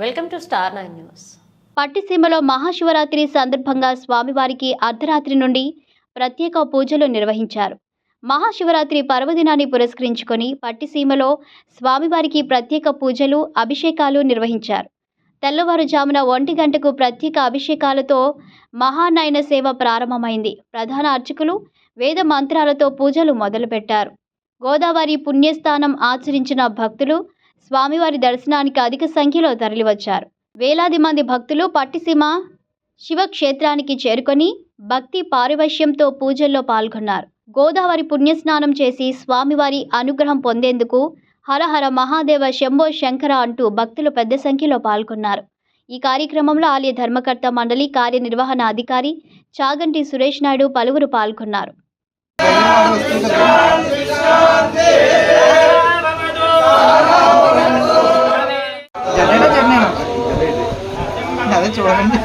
Welcome to Star nine news. పట్టిసీమలో Mahashivratri సందర్భంగా స్వామివారికి అర్ధరాత్రి నుండి ప్రత్యేక పూజలు నిర్వహించారు. మహాశివరాత్రి పర్వదినాన్ని పురస్కరించుకొని పట్టిసీమలో స్వామివారికి ప్రత్యేక పూజలు అభిషేకాలు నిర్వహించారు. తెల్లవారుజామున ఒంటి గంటకు ప్రత్యేక అభిషేకాలతో మహానయన సేవ ప్రారంభమైంది. ప్రధాన అర్చకులు వేద మంత్రాలతో పూజలు మొదలుపెట్టారు. గోదావరి పుణ్యస్థానం ఆచరించిన భక్తులు స్వామివారి దర్శనానికి అధిక సంఖ్యలో తరలివచ్చారు. వేలాది మంది భక్తులు పట్టిసీమ శివక్షేత్రానికి చేరుకొని భక్తి పారివశ్యంతో పూజల్లో పాల్గొన్నారు. గోదావరి పుణ్యస్నానం చేసి స్వామివారి అనుగ్రహం పొందేందుకు హరహర మహాదేవ శంభో శంకర అంటూ భక్తులు పెద్ద సంఖ్యలో పాల్గొన్నారు. ఈ కార్యక్రమంలో ఆలయ ధర్మకర్త మండలి కార్యనిర్వహణ అధికారి చాగంటి సురేష్ నాయుడు పలువురు పాల్గొన్నారు. చూడండి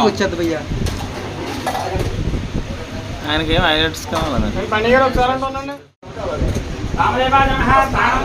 వచ్చేది భయ్యా ఆయనకి ఏం హైలైట్స్ కావాలి పండుగ ఒకసారి అంటున్నాను రామదేవాజన తానం